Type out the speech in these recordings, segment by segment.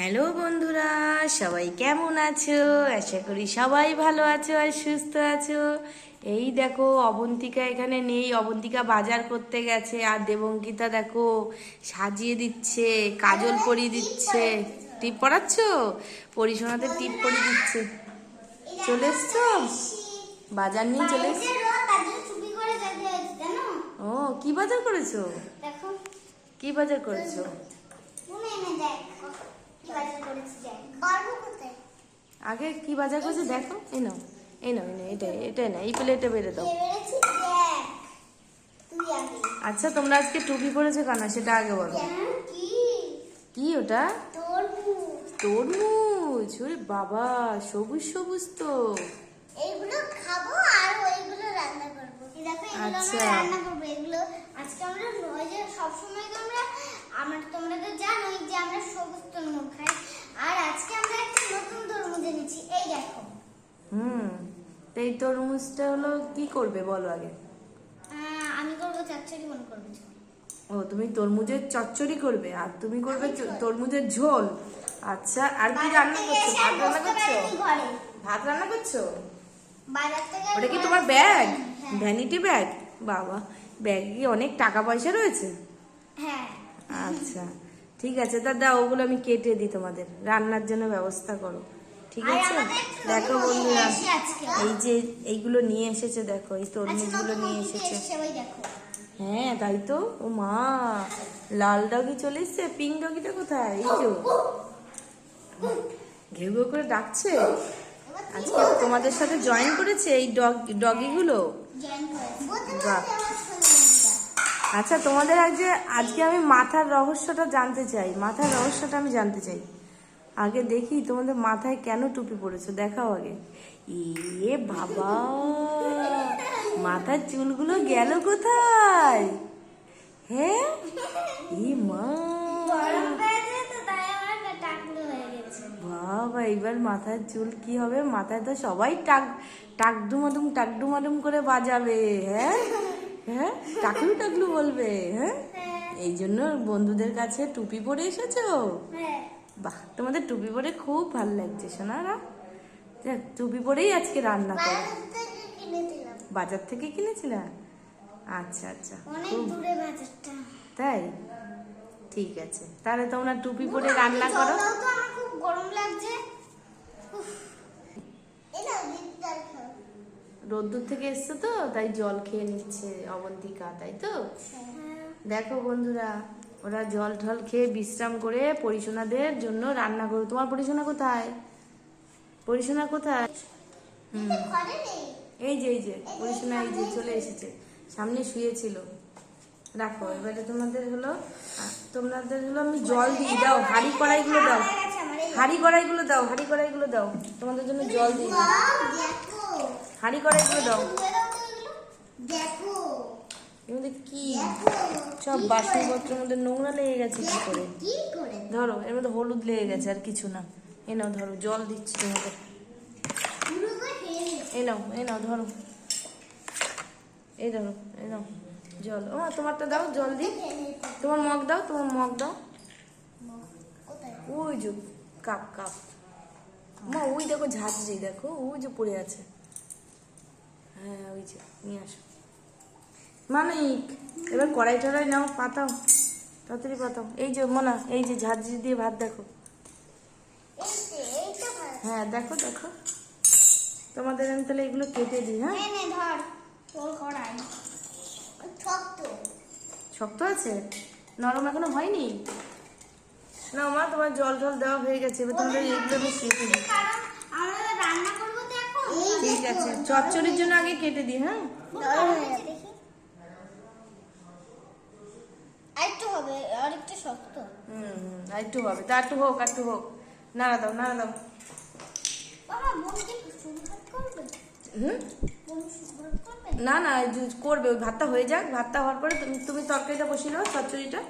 Hello বন্ধুরা সবাই কেমন আছো? আশা করি সবাই ভালো আছো আর সুস্থ আছো। এই দেখো অবন্তিকা এখানে নেই। অবন্তিকা বাজার করতে গেছে আর দেবঙ্কিতা দেখো সাজিয়ে দিচ্ছে কাজল পরিয়ে দিচ্ছে। টিপ পরাচ্ছ পরিশোনাতে টিপ পরিয়ে দিচ্ছে। চলে এসছো? বাজার নিয়ে চলে এসছো? ও কি বাজার করেছ? কি বাজার করেছ? আগে কি বাজার করেছ? দেখো। এই নাও এই নাও এই এটা এটা না এই প্লেটে বেড়ে দাও। আচ্ছা তোমরা আজকে টুপি পরেছো কেন? সেটা আগে বলো। কি ওটা? তরমুজ। ওরে বাবা সবুজ সবুজ তো। এইগুলো খাব আর ওইগুলো রান্না করব এই দেখো এগুলো আচ্ছা। আমরা রান্না করব। এগুলো আজকে আমরা ওই যে সবসময় তো আমরা আমরা তোমরা তো জানোই যে আমরা সবুজ তরমুজ খাই। আর আজকে আমরা একটা নতুন তরমুজ এনেছি এই দেখো। হুম তো এই তরমুজটা হলো কি করবে বলো আগে? আমি করব চারচারি মন করব। ও তুমি তরমুজের চচ্চড়ি করবে আর তুমি করবে তরমুজের ঝোল। আচ্ছা আর কি রান্না করছ? ভাত রান্না করছ? ভাত রান্না করছ? বাজার থেকে ওটা কি তোমার ব্যাগ? হ্যাঁ। ভ্যানিটি ব্যাগ বাবা ব্যাগে কি অনেক টাকা পয়সা রয়েছে? হ্যাঁ। আচ্ছা ঠিক আছে তা দাও ওগুলো আমি কেটে দিই তোমাদের। রান্নার জন্য ব্যবস্থা করো। ঠিক আছে? দেখো বন্ধুরা এই যে এইগুলো নিয়ে এসেছে দেখো এই আচ্ছা তরমুজগুলো নিয়ে এসেছে। হ্যাঁ তাই তো? ও মা লাল ডগি চলে এসছে পিঙ্ক ডগিটা কোথায়? এই যে ঘেউ ঘেউ করে ডাকছে? আজকে তোমাদের সাথে জয়েন করেছে এই ডগ ডগিগুলো আচ্ছা তোমাদের আজকে আজকে আমি মাথার রহস্যটা জানতে চাই। মাথার রহস্যটা আমি জানতে চাই। আগে দেখি তোমাদের মাথায় কেন টুপি পড়েছো দেখাও আগে। এ বাবা মাথার চুলগুলো গেল কোথায়? হ্যাঁ? ই মা গরম পেয়েছে তো তাই আমার না টাকলু হয়ে গেছে বাবা এবার মাথার চুল কি হবে? মাথায় তো সবাই টাক টাকডুমাডুম টাকডুমাডুম করে বাজাবে হ্যাঁ? হ্যাঁ? টাকলু টাকলু বলবে হ্যাঁ? এই জন্য বন্ধুদের কাছে টুপি পরে এসেছ? বাহ তোমাদের টুপি পরে খুব ভালো লাগছে সোনারা। টুপি পরেই আজকে রান্না করো। বাজার থেকে কিনেছিলে? আচ্ছা আচ্ছা তাই? ঠিক আছে তাহলে তোমরা টুপি পরে রান্না করো। গরম লাগছে। রোদ্দুর থেকে এসছে তো তাই জল খেয়ে নিচ্ছে অবন্তিকা তাই তো? হ্যাঁ। দেখো বন্ধুরা ওরা জল ঠল খেয়ে বিশ্রাম করে পরিশোনাদের জন্য রান্না করো তোমার পরিশোনা কোথায়? পরিশোনা কোথায়? এই যে এই যে পরিশোনা এই যে চলে এসেছে। সামনে শুয়েছিল। রাখো এবারে তোমাদের হলো তোমাদের হলো আমি জল দিই দাও, হাড়ি কড়াইগুলো দাও, হাড়ি কড়াইগুলো দাও, হাড়ি কড়াইগুলো দাও, তোমাদের জন্য জল দিই হাড়ি কড়াইগুলো দাও। মধ্যে কি? সব বাসনপত্রের মধ্যে নোংরা লেগে গেছে, কি করে? ধরো, এর মধ্যে হলুদ লেগে গেছে, আর কিছু না। এ নাও, ধরো, জল দিচ্ছি তোমাদের। এই নাও এই নাও, ধরো। এই ধরো এই জল। ও তোমারটা দাও জল দি তোমার মগ দাও তোমার মগ দাও। ওই যে কাপ কাপ। মা ওই দেখো ঝাঁঝরি দেখো ওই যে পড়ে আছে। হ্যাঁ ওই যে নিয়ে আসো। মানিক এবার কড়াই টড়াই নাও পাতাও তাড়াতাড়ি পাতাও। এই যে মনা এই যে ঝাঁঝরি দিয়ে ভাত দেখো। হ্যাঁ দেখো দেখো। তোমাদের আমি তাহলে এগুলো কেটে দিই হ্যাঁ? নে, নে, ধর। তোর কড়াই। শক্ত। শক্ত আছে? নরম এখনও হয়নি? না মা তোমার জল টল দেওয়া হয়ে গেছে এবার তোমাদের এগুলো আমি কেটে দিই কারণ আমরা এবার রান্না করব তো এখন। ঠিক আছে চচ্চড়ির জন্য আগে কেটে দিই হ্যাঁ? আরেকটু হবে আরেকটু শক্ত। হুম হুম, আর একটু হবে তা একটু হোক আর একটু হোক। নাড়া দাও নাড়া দাও। বাবা বোন কি শুরু করবে? হুম? না না করবে, ওই ভাতটা হয়ে যাক, ভাতটা হওয়ার পরে তুমি তুমি তরকারিটা বসিয়ে নাও চচ্চড়িটা,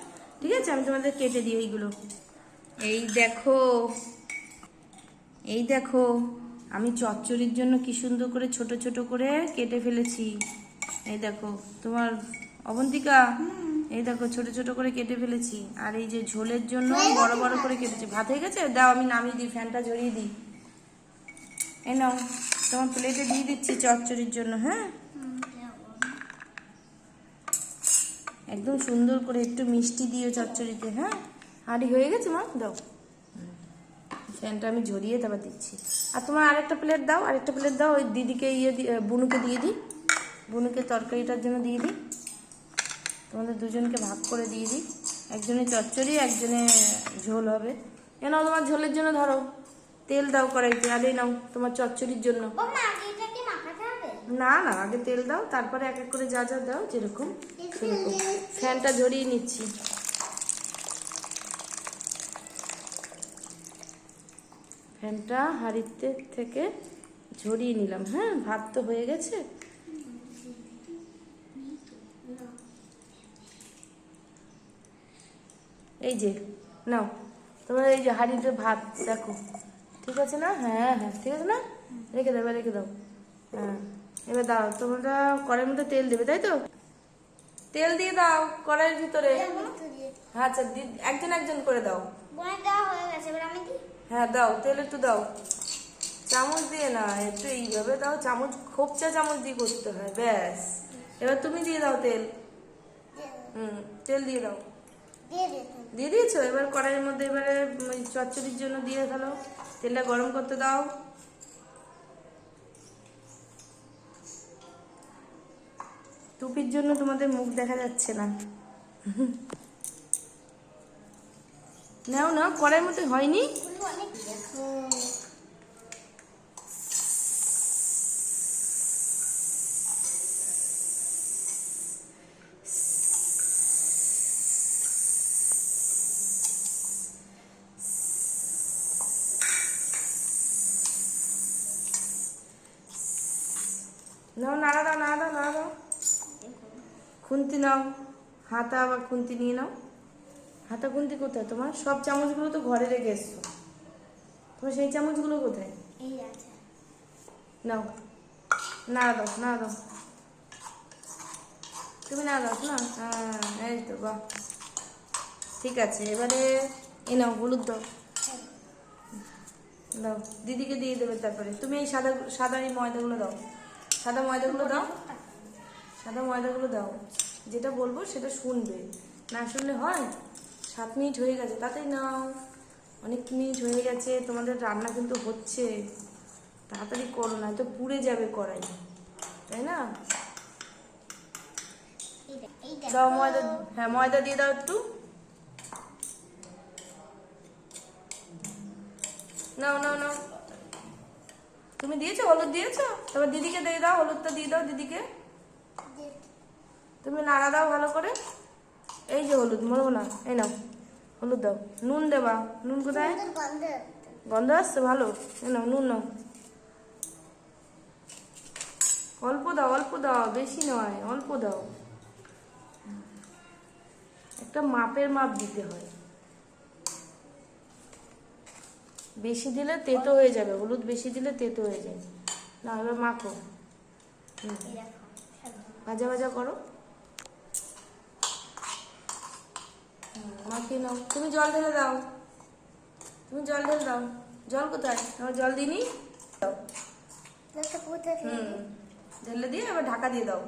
ঠিক আছে? আমি তোমাদের কেটে দিই এইগুলো। এই দেখো এই দেখো, আমি চচ্চড়ির জন্য কি সুন্দর করে ছোট ছোট করে কেটে ফেলেছি। এই দেখো, তোমার অবন্তিকা, এই দেখো, ছোট ছোট করে কেটে ফেলেছি। আর এই যে ঝোলের জন্য বড় বড় করে কেটেছি। ভাত হয়ে গেছে? দাও, আমি নামিয়ে দিই, ফ্যানটা জড়িয়ে দিই। এই নাও, তোমার প্লেটে দিয়ে দিচ্ছি চচ্চড়ির জন্য হ্যাঁ? একদম সুন্দর করে একটু মিষ্টি দিও চচ্চড়িতে হ্যাঁ? হাঁড়ি হয়ে গেছে মা? দাও। ফ্যানটা আমি ঝরিয়ে তারপর দিচ্ছি। আর তোমার আরেকটা প্লেট দাও আরেকটা প্লেট দাও ওই দিদিকে ইয়ে বুনুকে দিয়ে দিই বুনুকে তরকারিটার জন্য দিয়ে দিই তোমাদের দুজনকে ভাগ করে দিয়ে দিই একজনে চচ্চড়ি একজনে ঝোল হবে। নাও তোমার ঝোলের জন্য ধরো। তেল দাও কড়াইতে আর এই নাও তোমার চচ্চড়ির জন্য। না না আগে তেল দাও তারপরে এক এক করে যা যা দাও যেরকম। ফ্যানটা ঝরিয়ে নিচ্ছি। ফ্যানটা হাঁড়িতে থেকে ঝরিয়ে নিলাম। হ্যাঁ ভাত তো হয়ে গেছে। এই যে, নাও। তোমার এই যে হাঁড়িতে ভাত, দেখো। ঠিক আছে না? হ্যাঁ হ্যাঁ ঠিক আছে না? রেখে এবার রেখে দাও। হ্যাঁ এবার দাও। তোমরা কড়াইয়ের মধ্যে তেল দেবে, তাই তো? তেল দিয়ে দাও কড়াইয়ের ভিতরে। আচ্ছা একজন একজন করে দাও। হয়ে হ্যাঁ দাও তেল একটু দাও। চামচ দিয়ে না একটু এইভাবে দাও চামচ খোপচা চামচ দিয়ে করতে হয় ব্যাস। এবার তুমি দিয়ে দাও তেল। হুম তেল দিয়ে দাও। দিয়ে দিয়েছ? এবার কড়াইয়ের মধ্যে এবারে চচ্চড়ির জন্য দিয়ে ফেলো। তেলটা গরম করতে দাও। টুপির জন্য তোমাদের মুখ দেখা যাচ্ছে না। নাও না কড়াইয়ের মধ্যে হয়নি ফুলু অনেক দেখো নাও নাড়া দাও নাড়া দাও নাড়া দাও খুন্তি নাও হাতা আবার খুন্তি নিয়ে নাও। হাতা খুন্তি কোথায় তোমার? সব চামচগুলো তো ঘরে রেখে এসছো। তোমার সেই চামচগুলো কোথায়? নাও। না দাও না দাও। তুমি না দাও না? হ্যাঁ এই তো বাহ। ঠিক আছে এবারে এ নাও হলুদ দাও। দাও দিদিকে দিয়ে দেবে তারপরে। তুমি এই সাদা সাদা এই ময়দাগুলো দাও। সাদা ময়দাগুলো দাও। সাদা ময়দাগুলো দাও। যেটা বলব সেটা শুনবে। না শুনলে হয়? সাত মিনিট হয়ে গেছে, তাতেই নাও অনেক মিনিট হয়ে গেছে, তোমাদের রান্না কিন্তু হচ্ছে। তাড়াতাড়ি করো না তো পুড়ে যাবে কড়াই। তাই না। দাও ময়দা হ্যাঁ ময়দা দিয়ে দাও একটু। নাও নাও নাও। তুমি দিয়েছ? হলুদ দিয়েছ? তারপর দিদিকে দিয়ে দাও, হলুদটা দিয়ে দাও দিদিকে। তুমি নাড়া দাও ভালো করে। এই যে হলুদ মরবো না। এই নাও হলুদ দাও। নুন দেবা। নুন কোথায়? গন্ধ আসছে। ভালো। এই নাও নুন নাও। অল্প দাও অল্প দাও বেশি নয় অল্প দাও। একটা মাপের মাপ দিতে হয়। বেশি দিলে তেতো হয়ে যাবে হলুদ বেশি দিলে তেতো হয়ে যায়। না এবার মাখো। ভাজা ভাজা করো। মাখিয়ে নাও। তুমি জল ঢেলে দাও। তুমি জল ঢেলে দাও। জল কোথায়? আমার জল দিইনি? হুম ঢেলে দিয়ে এবার ঢাকা দিয়ে দাও।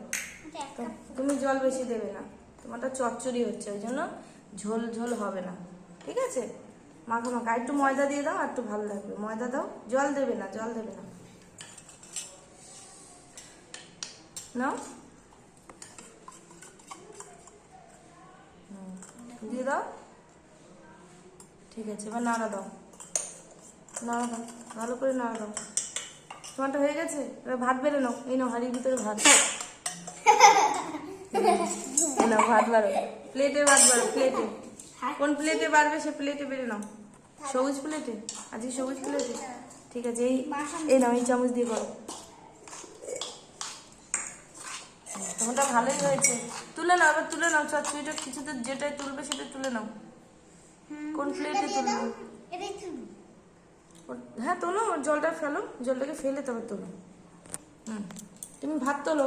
তুমি জল বেশি দেবে না। তোমারটা চচ্চড়ি হচ্ছে ওই জন্য ঝোল ঝোল হবে না। ঠিক আছে? মাখো মাখো। আর একটু ময়দা দিয়ে দাও আর একটু ভালো লাগবে। ময়দা দাও। জল দেবে না জল দেবে না। নাও হুম, দিয়ে দাও। ঠিক আছে, এবার নাড়া দাও। নাড়া দাও, ভালো করে নাড়া দাও। তোমারটা হয়ে গেছে? এবার ভাত বেড়ে নাও। এই নাও হাড়ির ভিতরে ভাত। নাও ভাত বাড়ো। প্লেটে ভাত বাড়ো প্লেটে কোন প্লেটে বাড়বে সে প্লেটে বেড়ে নাও। সবুজ প্লেটে আজকে সবুজ প্লেটে ঠিক আছে, এই এই নাও, এই চামচ দিয়ে করো। তখনটা ভালোই হয়েছে। তুলে নাও আবার তুলে নাও চচ্চড়িটা কিছুতে যেটাই তুলবে সেটা তুলে নাও। কোন প্লেটে তুলবে? হ্যাঁ তোলো জলটা ফেলো জলটাকে ফেলে তবে তোলো। হুম তুমি ভাত তোলো।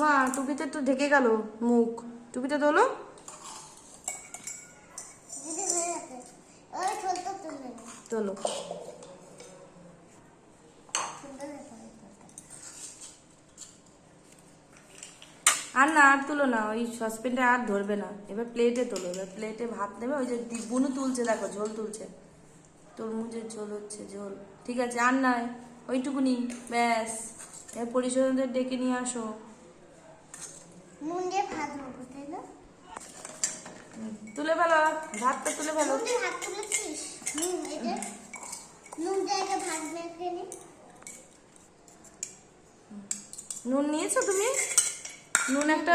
মা টুপিতে তো ঢেকে গেল মুখ। টুপিটা ছোটটা তুলে। আর না, আর তুলো না, ওই সসপ্যানটা আর ধরবে না। এবার প্লেটে তোলো, এবার প্লেটে ভাত নেবে, ওই যে বুনু তুলছে, দেখো, ঝোল তুলছে। তরমুজের ঝোল হচ্ছে, ঝোল। ঠিক আছে, আর নয় ওইটুকুনি, ব্যাস। এবার পরিশোধনদের ডেকে নিয়ে আসো। ভাত তুলে ফেলো ভাতটা তুলে ফেলো। নুন দিয়ে ভাত তুলেছিস? নুন এই নুন দিয়ে ভাত মেখে নি। নুন নিয়েছো তুমি? নুন একটা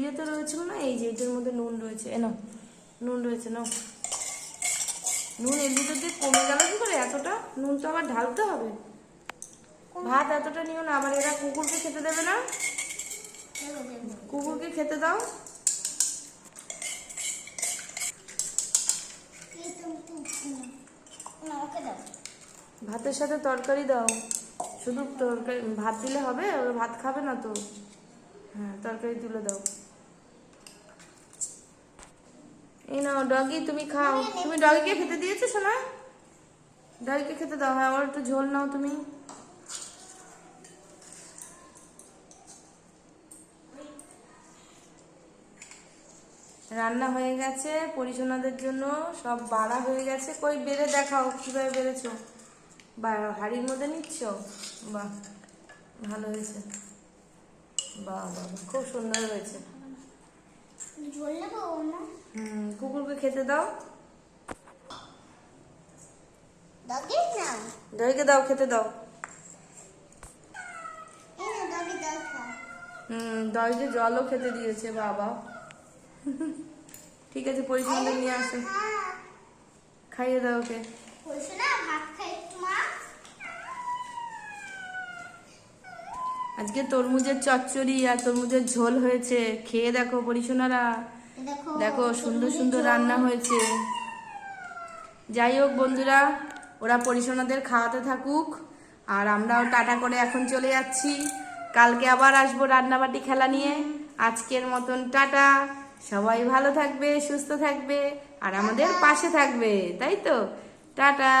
ইয়েতে রয়েছিল না? এই যে এটার মধ্যে নুন রয়েছে। এ নাও নুন রয়েছে নাও। নুন এর ভিতর দিয়ে কমে গেল কি করে? এতটা? নুন তো আবার ঢালতে হবে। ভাত এতটা নিও না আবার এরা কুকুরকে খেতে দেবে না? কুকুরকে খেতে দাও এই তুমি তুমি না ওকে দাও ভাতের সাথে তরকারি দাও। শুধু তরকারি, ভাত দিলে হবে, ওরা ভাত খাবে না তো। হ্যাঁ তরকারি তুলে দাও। এই নাও, ডগি, তুমি খাও। তুমি ডগিকে খেতে দিয়েছ, সোনা? ডগিকে খেতে দাও। হ্যাঁ ওর একটু ঝোল নাও তুমি। রান্না হয়ে গেছে পরিচনাদের জন্য সব বাড়া হয়ে গেছে। কই, বেড়ে দেখাও, কীভাবে বেড়েছ? বা, হাড়ির মধ্যে নিচ্ছ? বাহ, ভালো হয়েছে। বাহ বাহ খুব সুন্দর হয়েছে। কুকুরকে খেতে দাও। দইকে দাও, খেতে দাও। দইকে জলও খেতে দিয়েছে, বাবা। ঠিক আছে পরিচনাদের নিয়ে আসো। খাইয়ে দাও ওকে। আজকে তরমুজের চচ্চড়ি আর তরমুজের ঝোল হয়েছে। খেয়ে দেখো পরিশোনারা। দেখো দেখো সুন্দর সুন্দর রান্না হয়েছে। যাই হোক বন্ধুরা ওরা পরিশোনাদের খাওয়াতে থাকুক। আর আমরাও টাটা করে এখন চলে যাচ্ছি। কালকে আবার আসব রান্নাবাটি খেলা নিয়ে। আজকের মতন টাটা। সবাই ভালো থাকবে সুস্থ থাকবে আর আমাদের পাশে থাকবে তাই তো? টাটা!